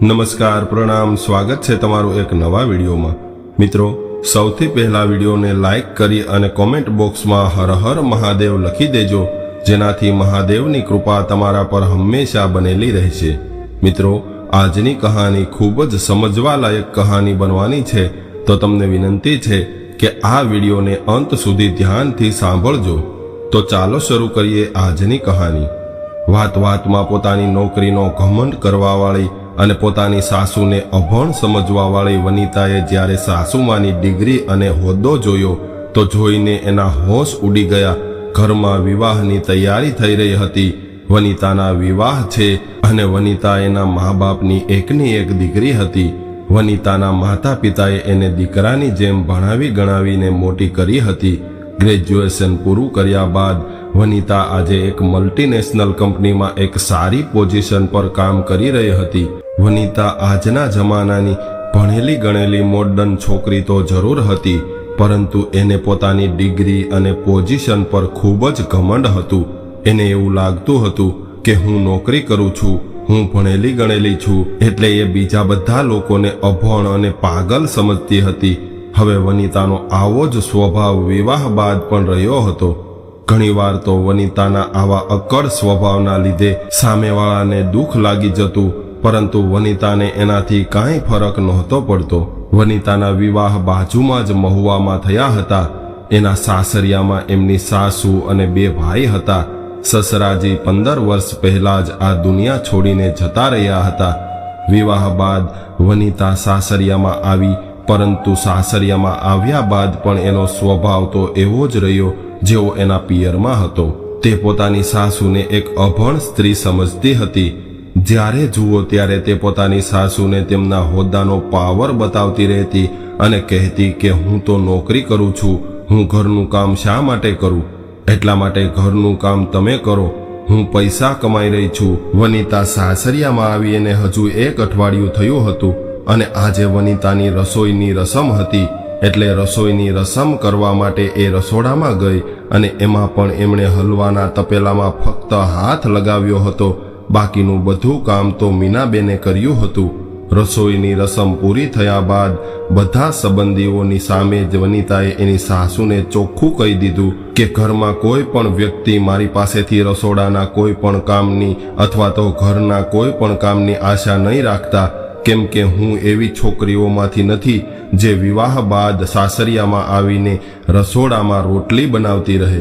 નમસ્કાર, પ્રણામ, સ્વાગત છે તમારું એક નવા વિડીયોમાં. મિત્રો, સૌથી પહેલા વિડીયોને લાઈક કરી અને કોમેન્ટ બોક્સમાં હર હર મહાદેવ લખી દેજો, જેનાથી મહાદેવની કૃપા તમારા પર હંમેશા બનેલી રહેશે. મિત્રો, આજની કહાની ખૂબ જ સમજવાલાયક કહાની બનવાની છે. તો તમને વિનંતી છે કે આ વિડીયોને અંત સુધી ધ્યાનથી સાંભળજો. તો ચાલો શરૂ કરીએ આજની કહાની. વાત વાતમાં પોતાની નોકરીનો ઘમંડ કરવાવાળી અને પોતાની સાસુને અભણ સમજવાવાળી વનિતાએ જ્યારે સાસુમાની ડિગ્રી અને હોદ્દો જોયો, તો જોઈને એના હોશ ઉડી ગયા. ઘરમાં વિવાહની તૈયારી થઈ રહી હતી. વનિતાના વિવાહ છે અને વનિતા એના મા બાપની એકની એક દીકરી હતી. વનિતાના માતા પિતાએ એને દીકરાની જેમ ભણાવી ગણાવીને મોટી કરી હતી. ગ્રેજ્યુએશન પૂરું કર્યા બાદ વનિતા આજે એક મલ્ટીનેશનલ કંપનીમાં એક સારી પોઝિશન પર કામ કરી રહી હતી. વનિતા આજના જમાનાની ભણેલી ગણેલી મોડર્ન છોકરી તો જરૂર હતી, પરંતુ એને પોતાની ડિગ્રી અને પોઝિશન પર ખૂબ જ ઘમંડ હતું. એને એવું લાગતું હતું કે હું નોકરી કરું છું, હું ભણેલી ગણેલી છું, એટલે એ બીજા બધા લોકોને અભણ અને પાગલ સમજતી હતી. હવે વનિતાનો આવો જ સ્વભાવ વિવાહ બાદ પણ રહ્યો હતો. ઘણીવાર તો વનિતાના આવા અકળ સ્વભાવના લીધે સામેવાળાને દુઃખ લાગી જતું પરંતુ વનિતાને એનાથી કાંઈ ફરક નહોતો પડતો. વનિતાના વિવાહ બાજુમાં જ મહુવામાં થયા હતા. એના સાસરિયામાં એમની સાસુ અને બે ભાઈ હતા. સસરાજી પંદર વર્ષ પહેલા જ આ દુનિયા છોડીને જતા રહ્યા હતા. વિવાહ બાદ વનિતા સાસરિયામાં આવી, પરંતુ સાસરિયામાં આવ્યા બાદ પણ એનો સ્વભાવ તો એવો જ રહ્યો જેવો એના પિયરમાં હતો. તે પોતાની સાસુને એક અભણ સ્ત્રી સમજતી હતી. જ્યારે જુઓ ત્યારે તે પોતાની સાસુને તેમના હોદ્દાનો પાવર બતાવતી રહેતી અને કહેતી કે હું તો નોકરી કરું છું, હું ઘરનું કામ શા માટે કરું? એટલા માટે ઘરનું કામ તમે કરો. હું પૈસા કમાઈ રહી છું. વનિતા સાસરિયામાં આવી અને હજુ એક અઠવાડિયું થયું હતું અને આજે વનિતાની રસોઈની રસમ હતી. એટલે રસોઈની રસમ કરવા માટે એ રસોડામાં ગઈ અને એમાં પણ એમણે હલવાના તપેલામાં ફક્ત હાથ લગાવ્યો હતો. બાકીનું બધું કામ તો મીનાબેને કર્યું હતું. રસોઈની રસમ પૂરી થયા બાદ બધા સંબંધીઓની સામે જ વનિતાએ એની સાસુને ચોખ્ખું કહી દીધું કે ઘરમાં કોઈ પણ વ્યક્તિ મારી પાસેથી રસોડાના કોઈ પણ કામની અથવા તો ઘરના કોઈ પણ કામની આશા નહીં રાખતા, કેમ કે હું એવી છોકરીઓમાંથી નથી જે વિવાહ બાદ સાસરિયામાં આવીને રસોડામાં રોટલી બનાવતી રહે.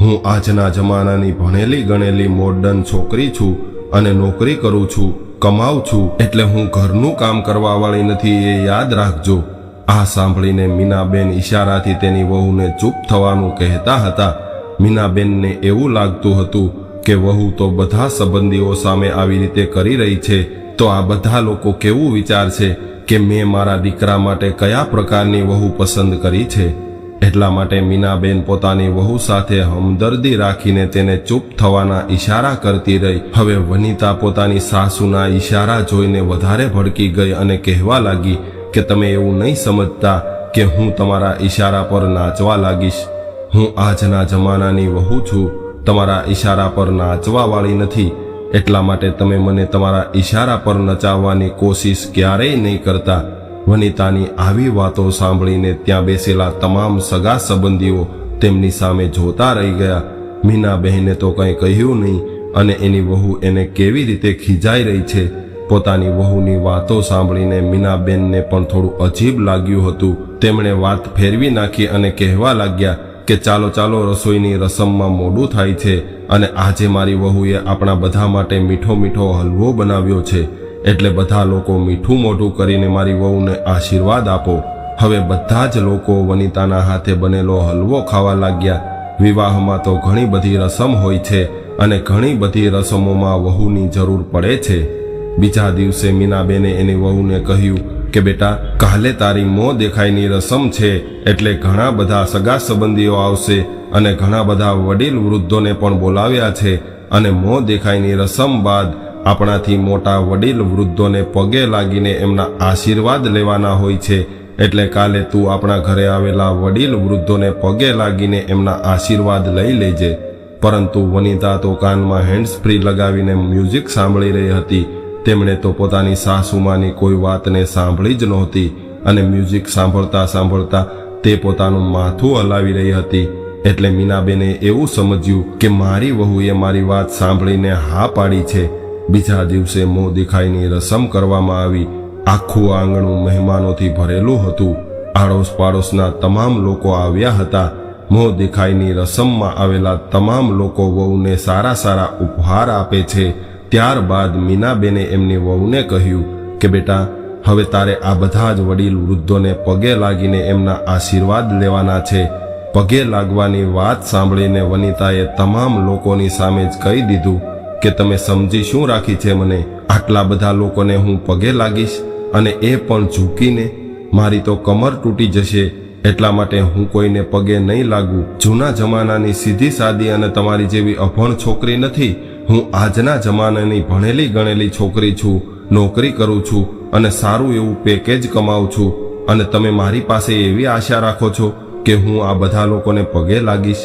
હું આજના જમાનાની ભણેલી ગણેલી મોડર્ન છોકરી છું. અને નોકરી કરું છું, કમાઉં છું, એટલે હું ઘરનું કામ કરવા વાળી નથી એ યાદ રાખજો. આ સાંભળીને મીનાબેન ઈશારાથી તેની વહુને ચૂપ થવાનું કહેતા હતા. મીનાબેનને એવું લાગતું હતું કે વહુ તો બધા સંબંધીઓ સામે આવી રીતે કરી રહી છે. તો આ બધા લોકો કેવું વિચારશે કે મેં મારા દીકરા માટે કયા પ્રકારની વહુ પસંદ કરી છે? એટલા માટે મીનાબેન પોતાની વહુ સાથે હમદર્દી રાખીને તેને ચૂપ થવાના ઈશારા કરતી રહી. હવે વનિતા પોતાની સાસુના ઈશારા જોઈને વધારે ભડકી ગઈ અને કહેવા લાગી કે તમે એવું નહીં સમજતા કે હું તમારા ઈશારા પર નાચવા લાગીશ. હું આજના જમાનાની વહુ છું. તમારા ઈશારા પર નાચવા વાળી નથી. એટલા માટે તમે મને તમારા ઈશારા પર નચાવવાની કોશિશ ક્યારેય નહીં કરતા. વનિતાની આવી વાતો સાંભળીને ત્યાં બેસેલા તમામ સગા સંબંધીઓ તેમની સામે જોતા રહી ગયા. મીના બહેને તો કંઈ કહ્યું નહીં અને એની વહુ એને કેવી રીતે ખીજાઈ રહી છે? પોતાની વહુની વાતો સાંભળીને મીનાબેનને પણ થોડું અજીબ લાગ્યું હતું. તેમણે વાત ફેરવી નાખી અને કહેવા લાગ્યા કે ચાલો ચાલો રસોઈની રસમમાં મોડું થાય છે અને આજે મારી વહુએ આપણા બધા માટે મીઠો મીઠો હલવો બનાવ્યો છે. એટલે બધા લોકો મીઠું મોઢું કરીને મારી વહુને આશીર્વાદ આપો. હવે બધા જ લોકો વનિતાના હાથે બનેલો હલવો ખાવા લાગ્યા. વિવાહમાં તો ઘણી બધી રસમ હોય છે અને ઘણી બધી રસમોમાં વહુની જરૂર પડે છે. બીજા દિવસે મીનાબેને એની વહુને કહ્યું કે, બેટા, કાલે તારી મોં દેખાયની રસમ છે, એટલે ઘણા બધા સગા સંબંધીઓ આવશે અને ઘણા બધા વડીલ વૃદ્ધોને પણ બોલાવ્યા છે અને મોં દેખાયની રસમ બાદ આપણાથી મોટા વડીલ વૃદ્ધોને પગે લાગીને એમના આશીર્વાદ લેવાના હોય છે. એટલે કાલે તું આપણા ઘરે આવેલા વડીલ વૃદ્ધોને પગે લાગીને એમના આશીર્વાદ લઈ લેજે. પરંતુ વનિતા તો કાનમાં હેન્ડ્સ ફ્રી લગાવીને મ્યુઝિક સાંભળી રહી હતી. તેમણે તો પોતાની સાસુમાની કોઈ વાતને સાંભળી જ નહોતી અને મ્યુઝિક સાંભળતા સાંભળતા તે પોતાનું માથું હલાવી રહી હતી. એટલે મીનાબેને એવું સમજ્યું કે મારી વહુએ મારી વાત સાંભળીને હા પાડી છે. બીજા દિવસે મોં દેખાઈની રસમ કરવામાં આવી. આખું આંગણું મહેમાનોથી ભરેલું હતું. આડોશ પાડોશના તમામ લોકો આવ્યા હતા. મોં દેખાઈની રસમમાં આવેલા તમામ લોકો વહુને સારા સારા ઉપહાર આપે છે. ત્યારબાદ મીનાબેને એમની વહુને કહ્યું કે, બેટા, હવે તારે આ બધા જ વડીલ વૃદ્ધોને પગે લાગીને એમના આશીર્વાદ લેવાના છે. પગે લાગવાની વાત સાંભળીને વનિતાએ તમામ લોકોની સામે જ કહી દીધું. કે તમે સમજી શું રાખી છે મને? આટલા બધા લોકોને હું પગે લાગીશ અને એ પણ ઝૂકીને, મારી તો કમર તૂટી જશે, એટલા માટે હું કોઈને પગે નહીં લાગું. જૂના જમાનાની સીધી સાદી અને તમારી જેવી અભણ છોકરી નથી. હું આજના જમાનાની ભણેલી ગણેલી છોકરી છું, નોકરી કરું છું અને સારું એવું પેકેજ કમાઉં છું. અને તમે મારી પાસે એવી આશા રાખો છો કે હું આ બધા લોકોને પગે લાગીશ.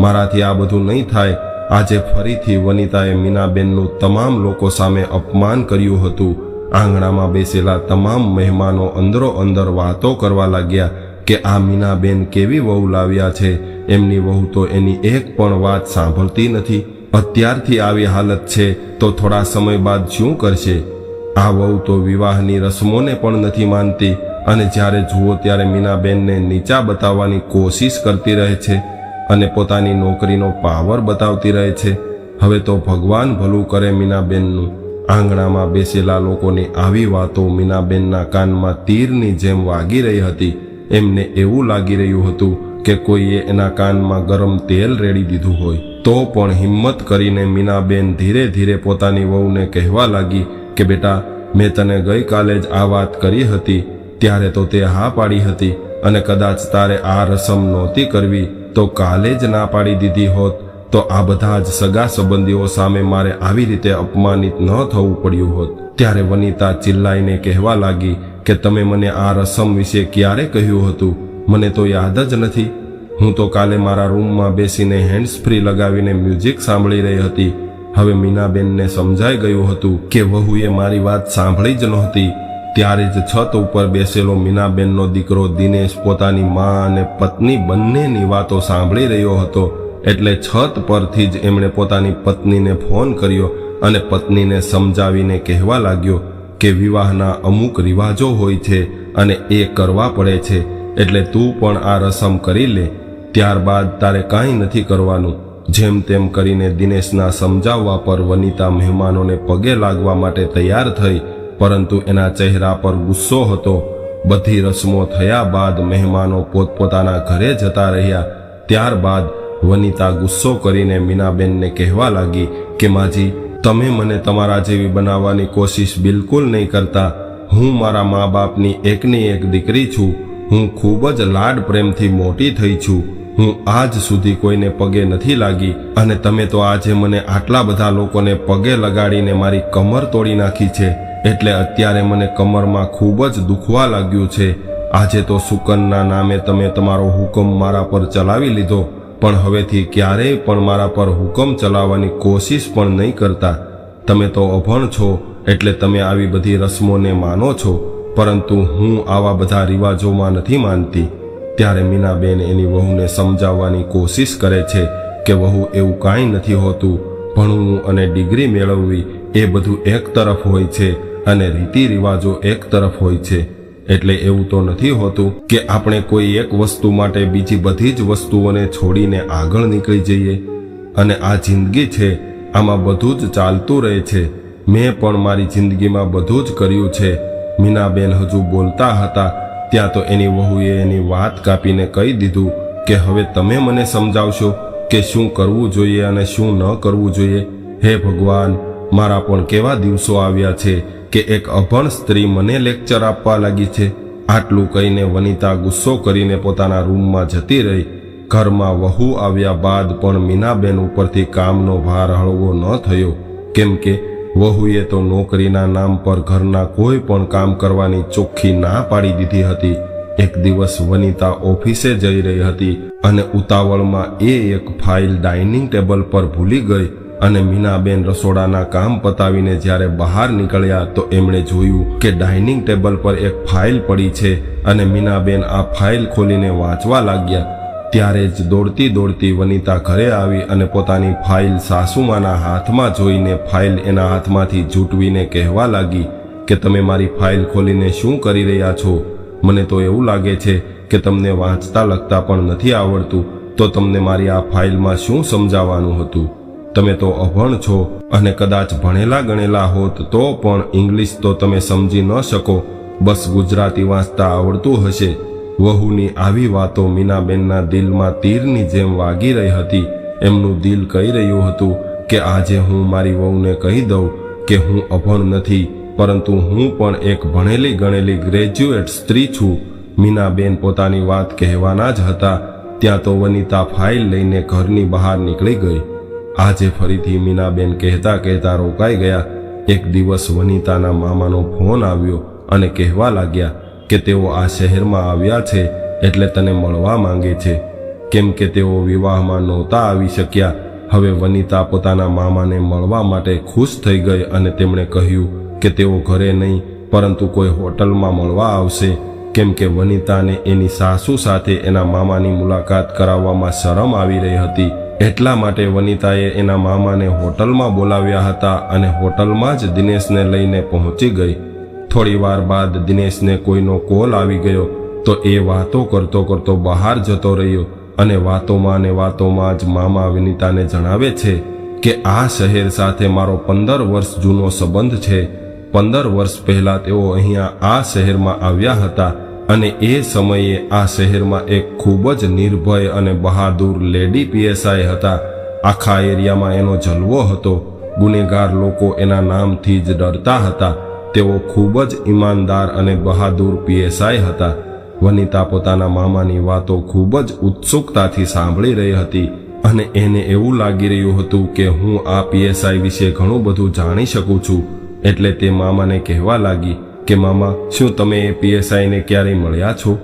મારાથી આ બધું નહીં થાય. આજે ફરીથી વનિતાએ મીનાબેનનું તમામ લોકો સામે અપમાન કર્યું હતું. આંગણામાં બેસેલા તમામ મહેમાનો અંદરો અંદર વાતો કરવા લાગ્યા કે આ મીનાબેન કેવી વહુ લાવ્યા છે. એમની વહુ તો એની એક પણ વાત સાંભળતી નથી. અત્યારથી આવી હાલત છે તો થોડા સમય બાદ શું કરશે? આ વહુ તો વિવાહની રસમોને પણ નથી માનતી અને જ્યારે જુઓ ત્યારે મીનાબેનને નીચા બતાવવાની કોશિશ કરતી રહે છે. અને પોતાની નોકરીનો પાવર બતાવતી રહે છે. હવે તો ભગવાન ભલું કરે મીનાબેનનું. આંગણામાં બેસેલા લોકોની આવી વાતો મીનાબેનના કાનમાં તીરની જેમ વાગી રહી હતી. એમને એવું લાગી રહ્યું હતું કે કોઈએ એના કાનમાં ગરમ તેલ રેડી દીધું હોય. તો પણ હિંમત કરીને મીનાબેન ધીરે ધીરે પોતાની વહુને કહેવા લાગી કે, બેટા, મેં તને ગઈકાલે જ આ વાત કરી હતી. ત્યારે તો તે હા પાડી હતી અને કદાચ તારે આ રસમ નહોતી કરવી. તો કાલે જ ના પાડી દીધી હોત, તો આ બધા જ સગા સંબંધીઓ સામે મારે આવી રીતે અપમાનિત ન થવું પડ્યું હોત. ત્યારે વનિતા ચિલ્લાઈને કહેવા લાગી કે તમે મને આ રસમ વિશે ક્યારે કહ્યું હતું? મને તો યાદ જ નથી. હું તો કાલે મારા રૂમમાં બેસીને હેન્ડ્સ ફ્રી લગાવીને મ્યુઝિક સાંભળી રહી હતી. હવે મીનાબેનને સમજાઈ ગયું હતું કે વહુએ મારી વાત સાંભળી જ નહોતી. ત્યારે જ છત ઉપર બેસેલો મીનાબેનનો દીકરો દિનેશ પોતાની મા અને પત્ની બંનેની વાતો સાંભળી રહ્યો હતો. એટલે છત પરથી જ એમણે પોતાની પત્નીને ફોન કર્યો અને પત્નીને સમજાવીને કહેવા લાગ્યો કે વિવાહના અમુક રિવાજો હોય છે અને એ કરવા પડે છે. એટલે તું પણ આ રસમ કરી લે. ત્યારબાદ તારે કાંઈ નથી કરવાનું. જેમ તેમ કરીને દિનેશના સમજાવવા પર વનિતા મહેમાનોને પગે લાગવા માટે તૈયાર થઈ પરંતુ એના ચહેરા પર ગુસ્સો હતો. બધી રસમો થયા બાદ મહેમાનો પોતપોતાના ઘરે જતા રહ્યા. ત્યારબાદ વનિતા ગુસ્સો કરીને મીનાબેનને કહેવા લાગી કે, માજી, તમે મને તમારા જેવી બનાવવાની કોશિશ બિલકુલ નહીં કરતા. હું મારા મા બાપની એકની એક દીકરી છું. હું ખૂબ જ લાડ પ્રેમથી મોટી થઈ છું. હું આજ સુધી કોઈને પગે નથી લાગી. અને તમે તો આજે મને આટલા બધા લોકોને પગે લગાડીને મારી કમર તોડી નાખી છે. એટલે અત્યારે મને કમરમાં ખૂબ જ દુખવા લાગ્યું છે. આજે તો સુકનના નામે તમે તમારો હુકમ મારા પર ચલાવી લીધો, પણ હવેથી ક્યારેય પણ મારા પર હુકમ ચલાવવાની કોશિશ પણ નહીં કરતા. તમે તો અભણ છો, એટલે તમે આવી બધી રસમોને માનો છો, પરંતુ હું આવા બધા રિવાજોમાં નથી માનતી. ત્યારે મીનાબેન એની વહુને સમજાવવાની કોશિશ કરે છે કે વહુ એવું કાંઈ નથી હોતું. ભણવું અને ડિગ્રી મેળવવી એ બધું એક તરફ હોય છે અને રીતિ રિવાજો એક તરફ હોય છે. એટલે એવું તો નથી હોતું કે આપણે કોઈ એક વસ્તુ માટે બીજી બધી જ વસ્તુઓને છોડીને આગળ નીકળી જઈએ. અને આ જિંદગી છે, આમાં બધું જ ચાલતું રહે છે. મેં પણ મારી જિંદગીમાં બધું જ કર્યું છે. મીનાબેન હજુ બોલતા હતા, ત્યાં તો એની વહુએ એની વાત કાપીને કહી દીધું કે હવે તમે મને સમજાવશો કે શું કરવું જોઈએ અને શું ન કરવું જોઈએ. હે ભગવાન, મારા પણ કેવા દિવસો આવ્યા છે? કે એક અભણ સ્ત્રી મને લેક્ચર આપવા લાગી છે. આટલું કહીને વનિતા ગુસ્સો કરીને પોતાના રૂમમાં જતી રહી. ઘરમાં વહુ આવ્યા બાદ પણ મીનાબેન ઉપરથી કામનો ભાર હળવો ન થયો. કેમ કે વહુએ તો નોકરીના નામ પર ઘરના કોઈ પણ કામ કરવાની ચોખ્ખી ના પાડી દીધી હતી. એક દિવસ વનિતા ઓફિસે જઈ રહી હતી અને ઉતાવળમાં એ એક ફાઇલ ડાઇનિંગ ટેબલ પર ભૂલી ગઈ. અને મીનાબેન રસોડાના કામ પતાવીને જ્યારે બહાર નીકળ્યા તો એમણે જોયું કે ડાઇનિંગ ટેબલ પર એક ફાઇલ પડી છે અને મીનાબેન આ ફાઇલ ખોલીને વાંચવા લાગ્યા. ત્યારે જ દોડતી દોડતી વનિતા ઘરે આવી અને પોતાની ફાઇલ સાસુમાના હાથમાં જોઈને ફાઇલ એના હાથમાંથી જૂટવીને કહેવા લાગી કે તમે મારી ફાઇલ ખોલીને શું કરી રહ્યા છો? મને તો એવું લાગે છે કે તમને વાંચતા લખતા પણ નથી આવડતું. તો તમને મારી આ ફાઇલમાં શું સમજાવવાનું હતું? તમે તો અભણ છો અને કદાચ ભણેલા ગણેલા હોત તો પણ ઇંગ્લિશ તો તમે સમજી ન શકો. બસ ગુજરાતી વાંચતા આવડતું હશે. વહુની આવી વાતો મીનાબેનના દિલમાં તીરની જેમ વાગી રહી હતી. એમનું દિલ કહી રહ્યું હતું કે આજે હું મારી વહુને કહી દઉં કે હું અભણ નથી, પરંતુ હું પણ એક ભણેલી ગણેલી ગ્રેજ્યુએટ સ્ત્રી છું. મીનાબેન પોતાની વાત કહેવાના જ હતા. ત્યાં તો વનિતા ફાઇલ લઈને ઘરની બહાર નીકળી ગઈ. આજે ફરીથી મીનાબેન કહેતા કહેતા રોકાઈ ગયા. એક દિવસ વનિતાના મામાનો ફોન આવ્યો અને કહેવા લાગ્યા કે તેઓ આ શહેરમાં આવ્યા છે એટલે તને મળવા માંગે છે. કેમ કે તેઓ વિવાહમાં નહોતા આવી શક્યા. હવે વનિતા પોતાના મામાને મળવા માટે ખુશ થઈ ગઈ અને તેમણે કહ્યું કે તેઓ ઘરે નહીં, પરંતુ કોઈ હોટલમાં મળવા આવશે. કેમ કે વનિતાને એની સાસુ સાથે એના મામાની મુલાકાત કરાવવામાં શરમ આવી રહી હતી. એટલા માટે વનિતાએ એના મામાને હોટલમાં બોલાવ્યા હતા અને હોટલમાં જ દિનેશને લઈને પહોંચી ગઈ. થોડીવાર બાદ દિનેશને કોઈનો કોલ આવી ગયો તો એ વાતો કરતો કરતો બહાર જતો રહ્યો અને વાતોમાં ને વાતોમાં જ મામા વિનિતાને જણાવે છે કે આ શહેર સાથે મારો પંદર વર્ષ જૂનો સંબંધ છે. પંદર વર્ષ પહેલાં તેઓ અહીંયા આ શહેરમાં આવ્યા હતા અને એ સમયે આ શહેરમાં એક ખૂબ જ નિર્ભય અને બહાદુર લેડી પીએસઆઈ હતા. આખા એરિયામાં એનો જલવો હતો. ગુનેગાર લોકો એના નામથી જ ડરતા હતા. તેઓ ખૂબ જ ઈમાનદાર અને બહાદુર પીએસઆઈ હતા. વનિતા પોતાના મામાની વાતો ખૂબ જ ઉત્સુકતાથી સાંભળી રહી હતી અને એને એવું લાગી રહ્યું હતું કે હું આ પીએસઆઈ વિશે ઘણું બધું જાણી શકું છું. એટલે તે મામાને કહેવા લાગી કે મામા, શું તમે એ પીએસઆઈને ક્યારેય મળ્યા છો?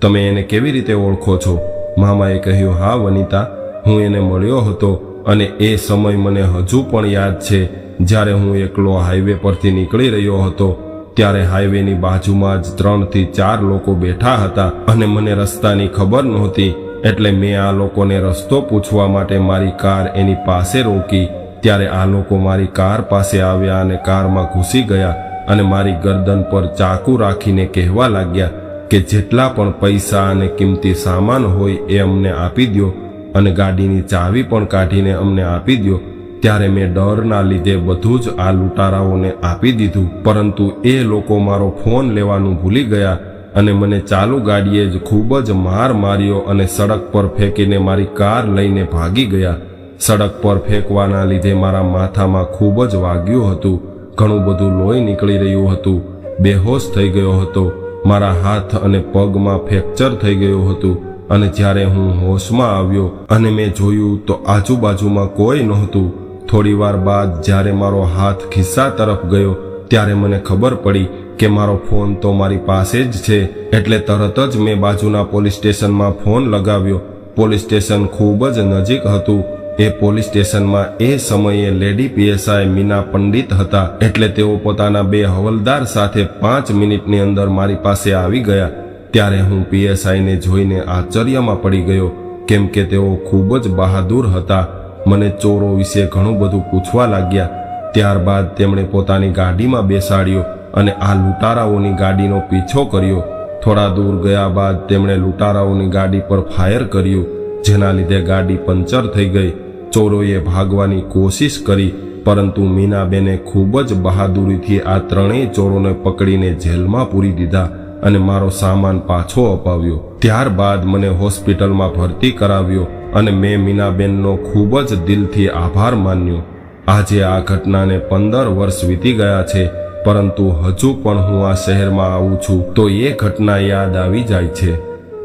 તમે એને કેવી રીતે ઓળખો છો? મામાએ કહ્યું, હા, વનિતા, હું એને મળ્યો હતો અને એ સમય મને હજુ પણ યાદ છે. જ્યારે હું એકલો હાઈવે પરથી નીકળી રહ્યો હતો, ત્યારે હાઈવેની બાજુમાં જ ત્રણથી ચાર લોકો બેઠા હતા અને મને રસ્તાની ખબર નહોતી. એટલે મેં આ લોકોને રસ્તો પૂછવા માટે મારી કાર એની પાસે રોકી. ત્યારે આ લોકો મારી કાર પાસે આવ્યા અને કારમાં ઘૂસી ગયા. અને મારી ગરદન પર ચાકુ રાખીને કહેવા લાગ્યા કે જેટલા પણ પૈસા અને કિંમતી સામાન હોય એ અમને આપી દો અને ગાડીની ચાવી પણ કાઢીને અમને આપી દો ત્યારે મેં ડરના લીધે બધું જ આ લૂંટારાઓને આપી દીધું. પરંતુ એ લોકો મારો ફોન લેવાનું ભૂલી ગયા અને મને ચાલુ ગાડીએ જ ખૂબ જ માર માર્યો અને સડક પર ફેંકીને મારી કાર લઈને ભાગી ગયા. સડક પર ફેંકવાના લીધે મારા માથામાં ખૂબ જ વાગ્યું હતું. ઘણું બધું લોહી નીકળી રહ્યું હતું. બેહોશ થઈ ગયો હતો. મારા હાથ અને પગમાં ફ્રેક્ચર થઈ ગયું હતું અને જ્યારે હું હોશમાં આવ્યો અને મેં જોયું તો આજુબાજુમાં કોઈ નહોતું. થોડી વાર બાદ જ્યારે મારો હાથ ખિસ્સા તરફ ગયો, ત્યારે મને ખબર પડી કે મારો ફોન તો મારી પાસે જ છે, એટલે તરત જ મેં બાજુના પોલીસ સ્ટેશનમાં ફોન લગાવ્યો. પોલીસ સ્ટેશન ખૂબ જ નજીક હતું. એ પોલીસ સ્ટેશનમાં એ સમયે લેડી પીએસઆઈ મીના પંડિત હતા એટલે તેઓ પોતાના બે હવલદાર સાથે પાંચ મિનિટની અંદર મારી પાસે આવી ગયા. ત્યારે હું પીએસઆઈને જોઈને આશ્ચર્યમાં પડી ગયો, કેમ કે તેઓ ખૂબ જ બહાદુર હતા. મને ચોરો વિશે ઘણું બધું પૂછવા લાગ્યા. ત્યારબાદ તેમણે પોતાની ગાડીમાં બેસાડ્યો અને આ લૂંટારાઓની ગાડીનો પીછો કર્યો. થોડા દૂર ગયા બાદ તેમણે લૂંટારાઓની ગાડી પર ફાયર કર્યું. જેના લીધે ગાડી પંચર થઈ ગઈ. ચોરોએ ભાગવાની કોશિશ કરી, પરંતુ મીનાબેને ખૂબ જ બહાદુરીથી આ ત્રણેય ચોરોને પકડીને જેલમાં પૂરી દીધા અને મારો સામાન પાછો અપાવ્યો. ત્યારબાદ મને હોસ્પિટલમાં ભરતી કરાવ્યો અને મેં મીનાબેનનો ખૂબ જ દિલથી આભાર માન્યો. આજે આ ઘટનાને પંદર વર્ષ વીતી ગયા છે, પરંતુ હજુ પણ હું આ શહેરમાં આવું છું તો એ ઘટના યાદ આવી જાય છે.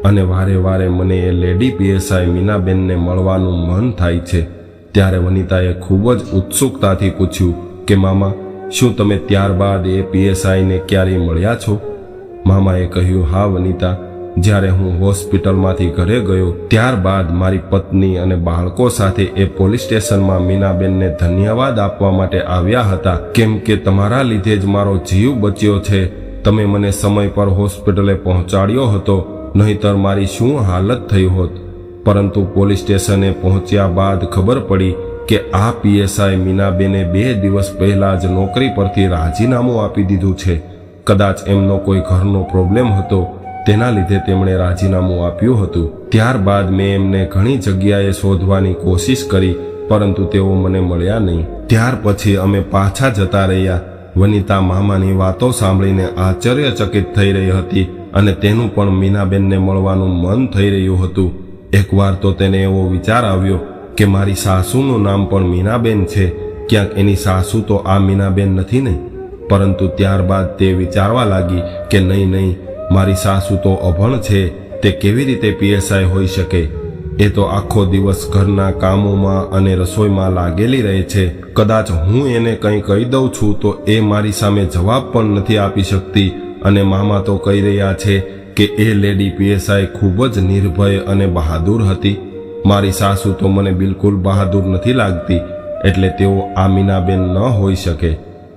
અને વારે વારે મને એ લેડી પીએસઆઈ મીનાબેનને મળવાનું મન થાય છે. ત્યારે વનિતાએ ખૂબ જ ઉત્સુકતાથી પૂછ્યું કે, મામા, શું તમે ત્યારબાદ એ પીએસઆઈને ક્યારેય મળ્યા છો? મામાએ કહ્યું, હા વનિતા, જ્યારે હું હોસ્પિટલમાંથી ઘરે ગયો, ત્યારબાદ મારી પત્ની અને બાળકો સાથે એ પોલીસ સ્ટેશનમાં મીનાબેનને ધન્યવાદ આપવા માટે આવ્યા હતા. કેમ કે તમારા લીધે જ મારો જીવ બચ્યો છે. તમે મને સમય પર હોસ્પિટલે પહોંચાડ્યો હતો. નહીતર મારી શું હાલત થઈ હોત? પરંતુ પોલીસ સ્ટેશને પહોંચ્યા બાદ ખબર પડી કે આ પીએસઆઈ મીનાબેને બે દિવસ પહેલા જ નોકરી પરથી રાજીનામું આપી દીધું છે. કદાચ એમનો કોઈ ઘરનો પ્રોબ્લેમ હતો, તેના લીધે તેમણે રાજીનામું આપ્યું હતું. ત્યારબાદ મેં એમને ઘણી જગ્યાએ શોધવાની કોશિશ કરી, પરંતુ તેઓ મને મળ્યા નહીં. ત્યાર પછી અમે પાછા જતા રહ્યા. વનિતા મામાની વાતો સાંભળીને આશ્ચર્યચકિત થઈ રહી હતી. અને તેનું પણ મીનાબેનને મળવાનું મન થઈ રહ્યું હતું. એકવાર તો તેને એવો વિચાર આવ્યો કે મારી સાસુનું નામ પણ મીનાબેન છે. ક્યાંક એની સાસુ તો આ મીનાબેન નથી ને? પરંતુ ત્યારબાદ તે વિચારવા લાગી કે નહીં નહીં, મારી સાસુ તો અભણ છે, તે કેવી રીતે પીએસઆઈ હોઈ શકે? એ તો આખો દિવસ ઘરના કામોમાં અને રસોઈમાં લાગેલી રહે છે. કદાચ હું એને કંઈ કહી દઉં છું તો એ મારી સામે જવાબ પણ નથી આપી શકતી. અને મામા તો કહી રહ્યા છે કે એ લેડી પીએસઆઈ ખૂબ જ નિર્ભય અને બહાદુર હતી. મારી સાસુ તો મને બિલકુલ બહાદુર નથી લાગતી, એટલે તેઓ આ મીનાબેન ન હોઈ શકે.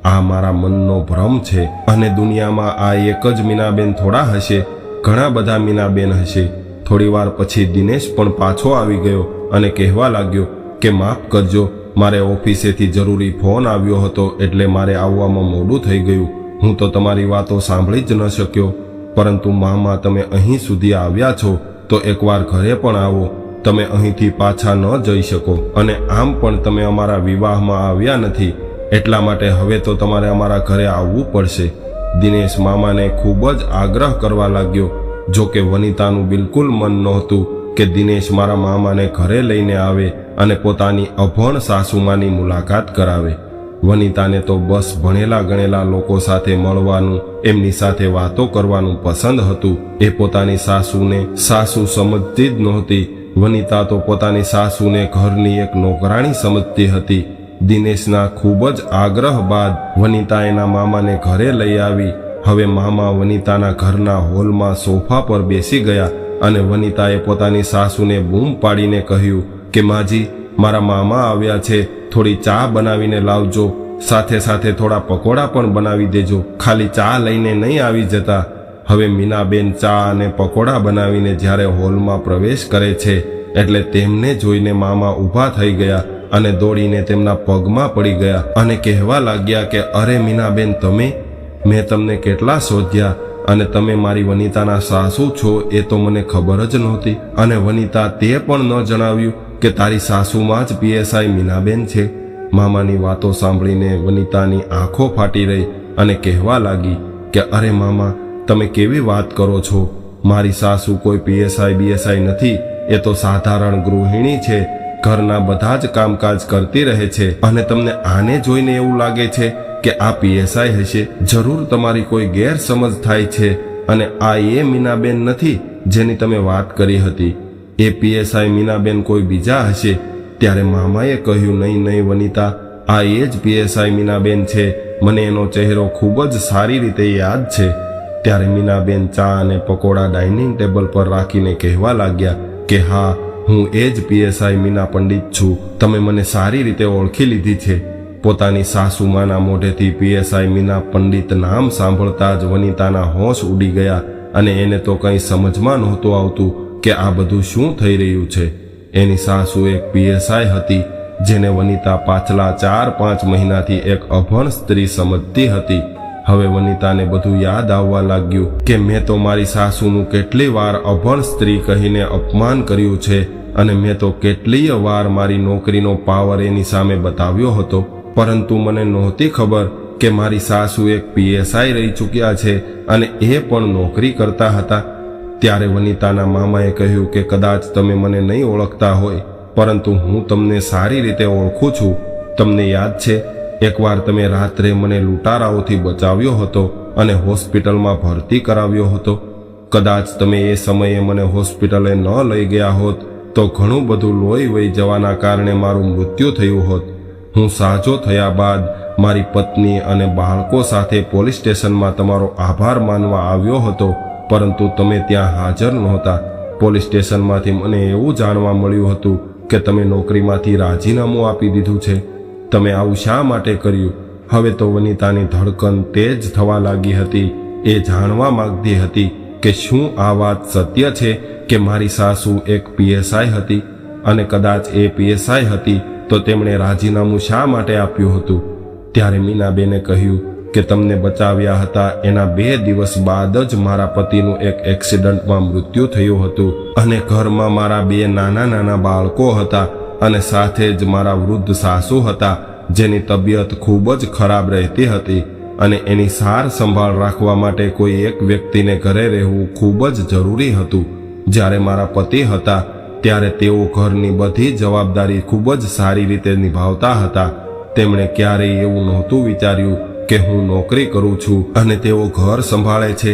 આ મારા મનનો ભ્રમ છે અને દુનિયામાં આ એક જ મીનાબેન થોડા હશે. ઘણા બધા મીનાબેન હશે. થોડીવાર પછી દિનેશ પણ પાછો આવી ગયો અને કહેવા લાગ્યો કે માફ કરજો, મારે ઓફિસેથી જરૂરી ફોન આવ્યો હતો એટલે મારે આવવામાં મોડું થઈ ગયું. હું તો તમારી વાતો સાંભળી જ ન શક્યો, પરંતુ મામા તમે અહીં સુધી આવ્યા છો, તો એકવાર ઘરે પણ આવો, તમે અહીંથી પાછા ન જઈ શકો. અને આમ પણ તમે અમારા વિવાહમાં આવ્યા નથી, એટલા માટે હવે તો તમારે અમારા ઘરે આવવું પડશે. દિનેશ મામાને ખૂબ જ આગ્રહ કરવા લાગ્યો જો કે વનિતાનું બિલકુલ મન નહોતું કે દિનેશ મારા મામાને ઘરે લઈને આવે અને પોતાની અભણ સાસુમાની મુલાકાત કરાવે. વનિતાને તો બસ ભણેલા ગણેલા લોકો સાથે મળવાનું, એમની સાથે વાતો કરવાનું પસંદ હતું. એ પોતાની સાસુને, સાસુ સમજતી જ નહોતી. વનિતા તો પોતાની સાસુને ઘરની એક નોકરાણી સમજતી હતી. દિનેશના ખૂબ જ આગ્રહ બાદ વનિતા એના મામાને ઘરે લઈ આવી. હવે મામા વનિતાના ઘરના હોલમાં સોફા પર બેસી ગયા અને વનિતાએ પોતાની સાસુને બૂમ પાડીને કહ્યું કે, માજી, મારા મામા આવ્યા છે. થોડી ચા બનાવીને લાવજો. સાથે સાથે થોડા પકોડા પણ બનાવી દેજો. ખાલી ચા લઈને નહીં આવી જતા. હવે મીનાબેન ચા અને પકોડા બનાવીને જ્યારે હોલમાં પ્રવેશ કરે છે, એટલે તેમને જોઈને મામા ઊભા થઈ ગયા અને દોડીને તેમના પગમાં પડી ગયા અને કહેવા લાગ્યા કે, અરે મીનાબેન, તમે, મેં તમને કેટલા શોધ્યા અને તમે મારી વનિતાના સાસુ છો એ તો મને ખબર જ નહોતી અને વનિતા તે પણ ન જણાવ્યું કે તારી સાસુમાં જ પીએસઆઈ મીનાબેન છે? મામાની વાતો સાંભળીને વનિતાની આંખો ફાટી રહી અને કહેવા લાગી કે, અરે મામા, તમે કેવી વાત કરો છો? મારી સાસુ કોઈ પીએસઆઈ બીએસઆઈ નથી. એ તો સાધારણ ગૃહિણી છે. ઘરના બધા જ કામકાજ કરતી રહે છે. અને તમને આને જોઈને એવું લાગે છે કે આ પીએસઆઈ હશે? જરૂર તમારી કોઈ ગેરસમજ થાય છે. અને આ એ મીનાબેન નથી જેની તમે વાત કરી હતી. એ પીએસઆઈ મીનાબેન કોઈ બીજા હશે? ત્યારે મામાએ કહ્યું, નહીં નહીં, વનિતા, આ એ જ પીએસઆઈ મીનાબેન છે. મને એનો ચહેરો ખૂબ જ સારી રીતે યાદ છે. ત્યારે મીનાબેન ચા અને પકોડા ડાઇનિંગ ટેબલ પર રાખીને કહેવા લાગ્યા કે, હા, હું એ જ પીએસઆઈ મીના પંડિત છું. તમે મને સારી રીતે ઓળખી લીધી છે. પોતાની સાસુમાના મોઢેથી પીએસઆઈ મીના પંડિત નામ સાંભળતા જ વનિતાના હોશ ઉડી ગયા અને એને તો કંઈ સમજમાં નહોતું આવતું. કે આ બધું શું થઈ રહ્યું છે? એની સાસુ એક પીએસઆઈ હતી, જેને વનિતા પાછલા ચાર પાંચ મહિનાથી એક અભણ સ્ત્રી સમજતી હતી. હવે વનિતાને બધું યાદ આવવા લાગ્યું કે મેં તો મારી સાસુનું કેટલી વાર અભણ સ્ત્રી કહીને અપમાન કર્યું છે અને મેં તો કેટલીય વાર મારી નોકરીનો પાવર એની સામે બતાવ્યો હતો. પરંતુ મને નહોતી ખબર કે મારી સાસુ એક પીએસઆઈ રહી ચૂક્યા છે અને એ પણ નોકરી કરતા હતા. ત્યારે વનિતાના મામાએ કહ્યું કે કદાચ તમે મને નહીં ઓળખતા હોય, પરંતુ હું તમને સારી રીતે ઓળખું છું. તમને યાદ છે, એકવાર તમે રાત્રે મને લૂંટારાઓથી બચાવ્યો હતો અને હોસ્પિટલમાં ભરતી કરાવ્યો હતો. કદાચ તમે એ સમયે મને હોસ્પિટલે ન લઈ ગયા હોત, તો ઘણું બધું લોહી વહી જવાના કારણે મારું મૃત્યુ થયું હોત. હું સાજો થયા બાદ મારી પત્ની અને બાળકો સાથે પોલીસ સ્ટેશનમાં તમારો આભાર માનવા આવ્યો હતો. પરંતુ તમે ત્યાં હાજર નહોતા. પોલીસ સ્ટેશનમાંથી મને એવું જાણવા મળ્યું હતું કે તમે નોકરીમાંથી રાજીનામું આપી દીધું છે. તમે આવું શા માટે કર્યું? હવે તો વનિતાની ધડકન તેજ થવા લાગી હતી. એ જાણવા માગતી હતી કે શું આ વાત સત્ય છે કે મારી સાસુ એક પીએસઆઈ હતી અને કદાચ એ પીએસઆઈ હતી તો તેમણે રાજીનામું શા માટે આપ્યું હતું? ત્યારે મીનાબેને કહ્યું કે તમને બચાવ્યા હતા. એના બે દિવસ બાદ જ મારા પતિનું એક એક્સિડન્ટમાં મૃત્યુ થયું હતું અને ઘરમાં મારા બે નાના નાના બાળકો હતા અને સાથે જ મારા વૃદ્ધ સાસુ હતા, જેની તબિયત ખૂબ જ ખરાબ રહેતી હતી અને એની સાર સંભાળ રાખવા માટે કોઈ એક વ્યક્તિને ઘરે રહેવું ખૂબ જ જરૂરી હતું. જ્યારે મારા પતિ હતા, ત્યારે તેઓ ઘરની બધી જવાબદારી ખૂબ જ સારી રીતે નિભાવતા હતા. તેમણે ક્યારેય એવું નહોતું વિચાર્યું કે હું નોકરી કરું છું અને તેઓ ઘર સંભાળે છે.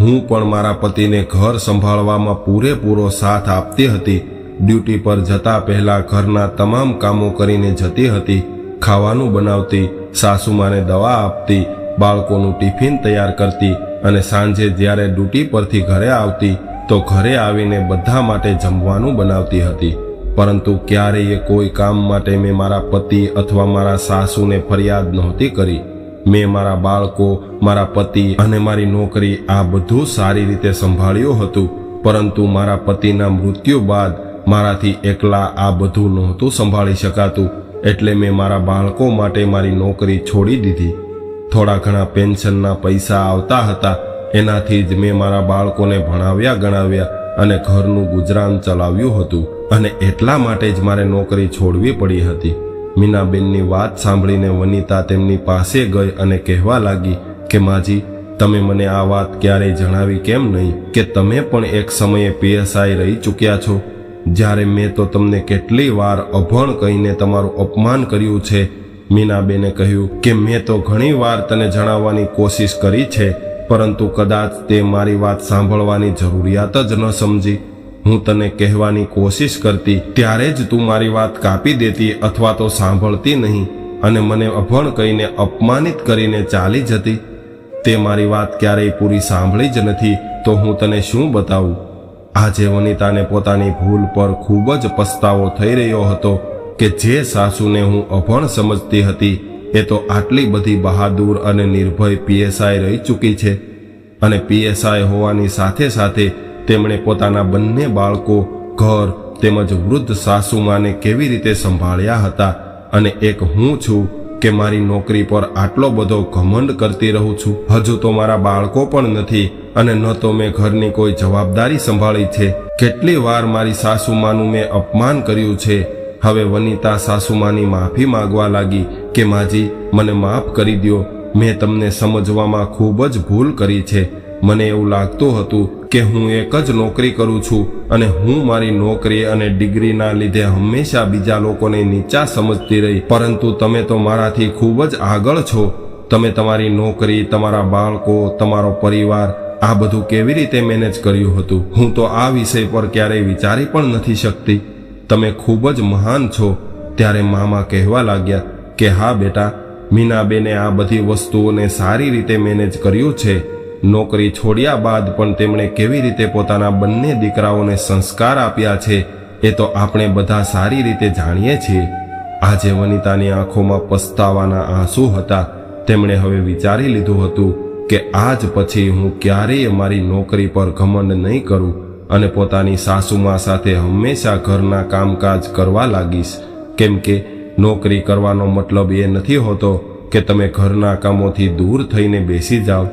હું પણ મારા પતિને ઘર સંભાળવામાં પૂરેપૂરો સાથ આપતી હતી. ડ્યુટી પર જતા પહેલા ઘરના તમામ કામો કરીને જતી હતી. ખાવાનું બનાવતી સાસુમાને દવા આપતી, બાળકોનું ટિફિન તૈયાર કરતી અને સાંજે જ્યારે ડ્યુટી પરથી ઘરે આવતી, તો ઘરે આવીને બધા માટે જમવાનું બનાવતી હતી. પરંતુ ક્યારેય કોઈ કામ માટે મેં મારા પતિ અથવા મારા સાસુને ફરિયાદ નહોતી કરી. મેં મારા બાળકો, મારા પતિ અને મારી નોકરી આ બધું સારી રીતે સંભાળ્યું હતું. પરંતુ મારા પતિના મૃત્યુ બાદ મારાથી એકલા આ બધું નહોતું સંભાળી શકાતું. એટલે મેં મારા બાળકો માટે મારી નોકરી છોડી દીધી. થોડા ઘણા પેન્શનના પૈસા આવતા હતા. એનાથી જ મેં મારા બાળકોને ભણાવ્યા, ગણાવ્યા અને ઘરનું ગુજરાન ચલાવ્યું હતું. અને એટલા માટે જ મારે નોકરી છોડવી પડી હતી. મીનાબેનની વાત સાંભળીને વનિતા તેમની પાસે ગઈ અને કહેવા લાગી કે માજી, તમે મને આ વાત ક્યારેય જણાવી કેમ નહીં કે તમે પણ એક સમયે પીએસઆઈ રહી ચૂક્યા છો? જ્યારે મેં તો તમને કેટલી વાર અભણ કહીને તમારું અપમાન કર્યું છે. મીનાબેને કહ્યું કે મેં તો ઘણી વાર તને જણાવવાની કોશિશ કરી છે, પરંતુ કદાચ તે મારી વાત સાંભળવાની જરૂરિયાત જ ન સમજી. હું તને કહેવાની કોશિશ કરતી ત્યારે જ તું મારી વાત કાપી દેતી અથવા તો સાંભળતી નહીં અને મને અભણ કહીને અપમાનિત કરીને ચાલી જતી. તે મારી વાત ક્યારેય પૂરી સાંભળી જ નથી, તો હું તને શું બતાવું? આજે વનિતાને પોતાની ભૂલ પર ખૂબ જ પસ્તાવો થઈ રહ્યો હતો કે જે સાસુને હું અભણ સમજતી હતી, એ તો આટલી બધી બહાદુર અને નિર્ભય પીએસઆઈ રહી ચૂકી છે. અને પીએસઆઈ હોવાની સાથે સાથે તેમણે પોતાના બંને બાળકો, ઘર તેમજ વૃદ્ધ સાસુમાને કેવી રીતે સંભાળ્યા હતા અને એક હું છું કે મારી નોકરી પર આટલો બધો ઘમંડ કરતી રહું છું? હજુ તો મારા બાળકો પણ નથી અને ન તો મેં ઘરની કોઈ જવાબદારી સંભાળી છે. કેટલી વાર મારી સાસુમાનું મેં અપમાન કર્યું છે. હવે વનિતા સાસુમાની માફી માગવા લાગી કે, માજી, મને માફ કરી દ્યો. મેં તમને સમજવામાં ખૂબ જ ભૂલ કરી છે. મને એવું લાગતું હતું કે હું એક જ નોકરી કરું છું અને હું મારી નોકરી અને ડિગ્રીના લીધે હંમેશા બીજા લોકોને નીચા સમજતી રહી. પરંતુ તમે તો મારાથી ખૂબ જ આગળ છો. તમે તમારી નોકરી, તમારા બાળકો, તમારો પરિવાર, આ બધું કેવી રીતે મેનેજ કર્યું હતું? હું તો આ વિષય પર ક્યારેય વિચારી પણ નથી શકતી. તમે ખૂબ જ મહાન છો. ત્યારે મામા કહેવા લાગ્યા કે હા બેટા, મીનાબેને આ બધી વસ્તુઓને સારી રીતે મેનેજ કર્યું છે. નોકરી છોડ્યા બાદ પણ તેમણે કેવી રીતે પોતાના બંને દીકરાઓને સંસ્કાર આપ્યા છે, એ તો આપણે બધા સારી રીતે જાણીએ છીએ. આજે વનિતાની આંખોમાં પસ્તાવાના આંસુ હતા. તેમણે હવે વિચારી લીધું હતું કે આજ પછી હું ક્યારેય મારી નોકરી પર ઘમંડ નહીં કરું અને પોતાની સાસુમા સાથે હંમેશા ઘરના કામકાજ કરવા લાગીશ. કેમ કે નોકરી કરવાનો મતલબ એ નથી હોતો કે તમે ઘરના કામોથી દૂર થઈને બેસી જાઓ.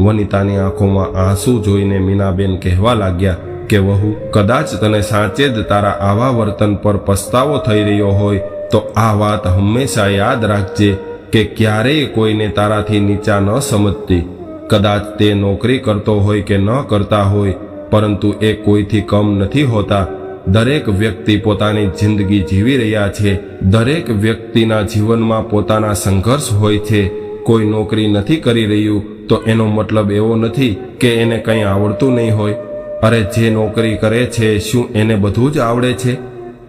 વનિતાની આંખોમાં આંસુ જોઈને મીનાબેન કહેવા લાગ્યા કે વહુ, કદાચ તને સાચે જ તારા આવા વર્તન પર પસ્તાવો થઈ રહ્યો હોય, તો આ વાત હંમેશા યાદ રાખજે કે ક્યારેય કોઈને તારાથી નીચા ન સમજતી. કદાચ તે નોકરી કરતો હોય કે ન કરતા હોય, પરંતુ એ કોઈથી કમ નથી હોતા. દરેક વ્યક્તિ પોતાની જિંદગી જીવી રહ્યા છે, દરેક વ્યક્તિના જીવનમાં પોતાના સંઘર્ષ હોય છે. કોઈ નોકરી નથી કરી રહ્યું તો એનો મતલબ એવો નથી કે એને કંઈ આવડતું નહીં હોય. અરે જે નોકરી કરે છે, શું એને બધું જ આવડે છે?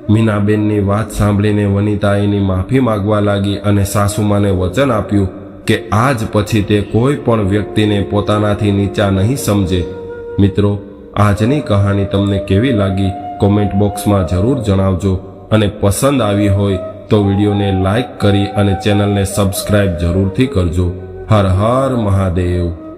મીનાબેનની વાત સાંભળીને વનિતા એની માફી માગવા લાગી અને સાસુમાને વચન આપ્યું કે આજ પછી તે કોઈ પણ વ્યક્તિને પોતાનાથી નીચા નહીં સમજે. મિત્રો, આજની કહાની તમને કેવી લાગી કોમેન્ટ બોક્સમાં જરૂર જણાવજો અને પસંદ આવી હોય તો વિડીયોને લાઈક કરી અને ચેનલને સબસ્ક્રાઇબ જરૂરથી કરજો. હર હર મહાદેવ.